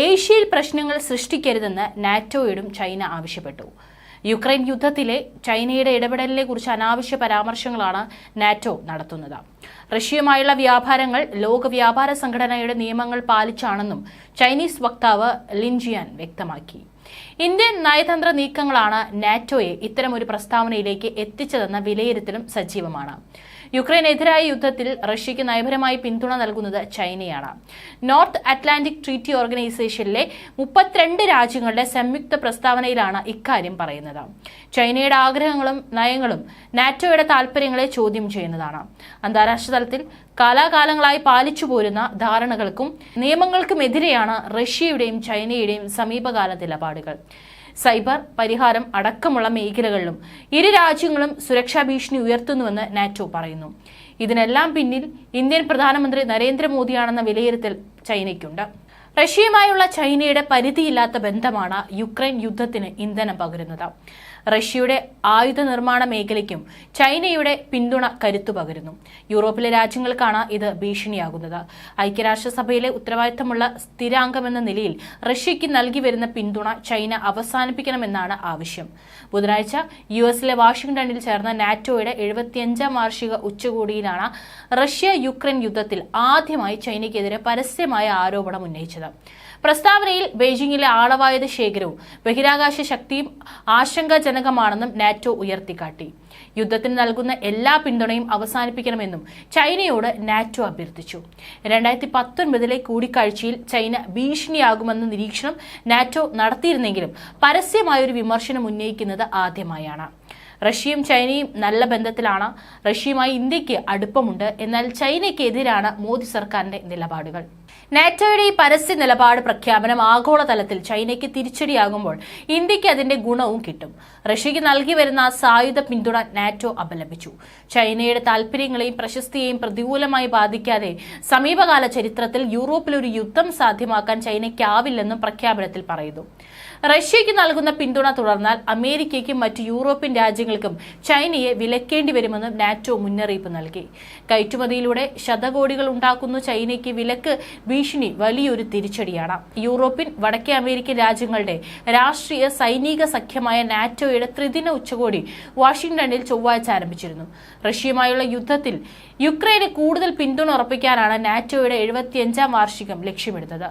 ഏഷ്യയിൽ പ്രശ്നങ്ങൾ സൃഷ്ടിക്കരുതെന്ന് നാറ്റോയോടും ചൈന ആവശ്യപ്പെട്ടു. യുക്രൈൻ യുദ്ധത്തിലെ ചൈനയുടെ ഇടപെടലിനെ കുറിച്ച് അനാവശ്യ പരാമർശങ്ങളാണ് നാറ്റോ നടത്തുന്നത്. റഷ്യയുമായുള്ള വ്യാപാരങ്ങൾ ലോക വ്യാപാര സംഘടനയുടെ നിയമങ്ങൾ പാലിച്ചാണെന്നും ചൈനീസ് വക്താവ് ലിൻജിയാൻ വ്യക്തമാക്കി. ഇന്ത്യൻ നയതന്ത്ര നീക്കങ്ങളാണ് നാറ്റോയെ ഇത്തരം ഒരു പ്രസ്താവനയിലേക്ക് എത്തിച്ചതെന്ന വിലയിരുത്തലും സജീവമാണ്. യുക്രൈനെതിരായ യുദ്ധത്തിൽ റഷ്യയ്ക്ക് നയപരമായി പിന്തുണ നൽകുന്നത് ചൈനയാണ്. നോർത്ത് അറ്റ്ലാന്റിക് ട്രീറ്റി ഓർഗനൈസേഷനിലെ മുപ്പത്തിരണ്ട് രാജ്യങ്ങളുടെ സംയുക്ത പ്രസ്താവനയിലാണ് ഇക്കാര്യം പറയുന്നത്. ചൈനയുടെ ആഗ്രഹങ്ങളും നയങ്ങളും നാറ്റോയുടെ താൽപര്യങ്ങളെ ചോദ്യം ചെയ്യുന്നതാണ്. അന്താരാഷ്ട്ര തലത്തിൽ കാലാകാലങ്ങളായി പാലിച്ചു പോരുന്ന ധാരണകൾക്കും നിയമങ്ങൾക്കുമെതിരെയാണ് റഷ്യയുടെയും ചൈനയുടെയും സമീപകാല നിലപാടുകൾ. സൈബർ പരിഹാരം അടക്കമുള്ള മേഖലകളിലും ഇരു രാജ്യങ്ങളും സുരക്ഷാ ഭീഷണി ഉയർത്തുന്നുവെന്ന് നാറ്റോ പറയുന്നു. ഇതിനെല്ലാം പിന്നിൽ ഇന്ത്യൻ പ്രധാനമന്ത്രി നരേന്ദ്രമോദിയാണെന്ന വിലയിരുത്തൽ ചൈനയ്ക്കുണ്ട്. റഷ്യയുമായുള്ള ചൈനയുടെ പരിധിയില്ലാത്ത ബന്ധമാണ് യുക്രൈൻ യുദ്ധത്തിന് ഇന്ധനം പകരുന്നത്. റഷ്യയുടെ ആയുധ നിർമ്മാണ മേഖലയ്ക്കും ചൈനയുടെ പിന്തുണ കരുത്തു പകരുന്നു. യൂറോപ്പിലെ രാജ്യങ്ങൾക്കാണ് ഇത് ഭീഷണിയാകുന്നത്. ഐക്യരാഷ്ട്രസഭയിലെ ഉത്തരവാദിത്തമുള്ള സ്ഥിരാംഗമെന്ന നിലയിൽ റഷ്യയ്ക്ക് നൽകി വരുന്ന പിന്തുണ ചൈന അവസാനിപ്പിക്കണമെന്നാണ് ആവശ്യം. ബുധനാഴ്ച യു എസിലെ വാഷിംഗ്ടണിൽ ചേർന്ന നാറ്റോയുടെ എഴുപത്തിയഞ്ചാം വാർഷിക ഉച്ചകോടിയിലാണ് റഷ്യ യുക്രൈൻ യുദ്ധത്തിൽ ആദ്യമായി ചൈനയ്ക്കെതിരെ പരസ്യമായ ആരോപണം ഉന്നയിച്ചത്. പ്രസ്താവനയിൽ ബെയ്ജിംഗിലെ ആളവായുധ ശേഖരവും ബഹിരാകാശ ശക്തിയും ആശങ്കാജനകമാണെന്നും നാറ്റോ ഉയർത്തിക്കാട്ടി. യുദ്ധത്തിന് നൽകുന്ന എല്ലാ പിന്തുണയും അവസാനിപ്പിക്കണമെന്നും ചൈനയോട് നാറ്റോ അഭ്യർത്ഥിച്ചു. രണ്ടായിരത്തി പത്തൊൻപതിലെ കൂടിക്കാഴ്ചയിൽ ചൈന ഭീഷണിയാകുമെന്ന നിരീക്ഷണം നാറ്റോ നടത്തിയിരുന്നെങ്കിലും പരസ്യമായൊരു വിമർശനം ഉന്നയിക്കുന്നത് ആദ്യമായാണ്. റഷ്യയും ചൈനയും നല്ല ബന്ധത്തിലാണ്. റഷ്യയുമായി ഇന്ത്യയ്ക്ക് അടുപ്പമുണ്ട്. എന്നാൽ ചൈനയ്ക്കെതിരാണ് മോദി സർക്കാരിന്റെ നിലപാടുകൾ. നാറ്റോയുടെ ഈ പരസ്യ നിലപാട് പ്രഖ്യാപനം ആഗോളതലത്തിൽ ചൈനയ്ക്ക് തിരിച്ചടിയാകുമ്പോൾ ഇന്ത്യയ്ക്ക് അതിന്റെ ഗുണവും കിട്ടും. റഷ്യയ്ക്ക് നൽകി വരുന്ന സായുധ പിന്തുണ നാറ്റോ അപലപിച്ചു. ചൈനയുടെ താൽപര്യങ്ങളെയും പ്രശസ്തിയെയും പ്രതികൂലമായി ബാധിക്കാതെ സമീപകാല ചരിത്രത്തിൽ യൂറോപ്പിൽ ഒരു യുദ്ധം സാധ്യമാക്കാൻ ചൈനയ്ക്കാവില്ലെന്നും പ്രഖ്യാപനത്തിൽ പറയുന്നു. റഷ്യയ്ക്ക് നൽകുന്ന പിന്തുണ തുടർന്നാൽ അമേരിക്കയ്ക്കും മറ്റ് യൂറോപ്യൻ രാജ്യങ്ങൾക്കും ചൈനയെ വിലക്കേണ്ടി വരുമെന്നും നാറ്റോ മുന്നറിയിപ്പ് നൽകി. കയറ്റുമതിയിലൂടെ ശതകോടികൾ ഉണ്ടാക്കുന്ന ചൈനയ്ക്ക് വിലക്ക് ഭീഷണി വലിയൊരു തിരിച്ചടിയാണ്. യൂറോപ്യൻ വടക്കേ അമേരിക്കൻ രാജ്യങ്ങളുടെ രാഷ്ട്രീയ സൈനിക സഖ്യമായ നാറ്റോയുടെ ത്രിദിന ഉച്ചകോടി വാഷിംഗ്ടണിൽ ചൊവ്വാഴ്ച ആരംഭിച്ചിരുന്നു. റഷ്യയുമായുള്ള യുദ്ധത്തിൽ യുക്രൈന് കൂടുതൽ പിന്തുണ ഉറപ്പിക്കാനാണ് നാറ്റോയുടെ എഴുപത്തിയഞ്ചാം വാർഷികം ലക്ഷ്യമിടുന്നത്.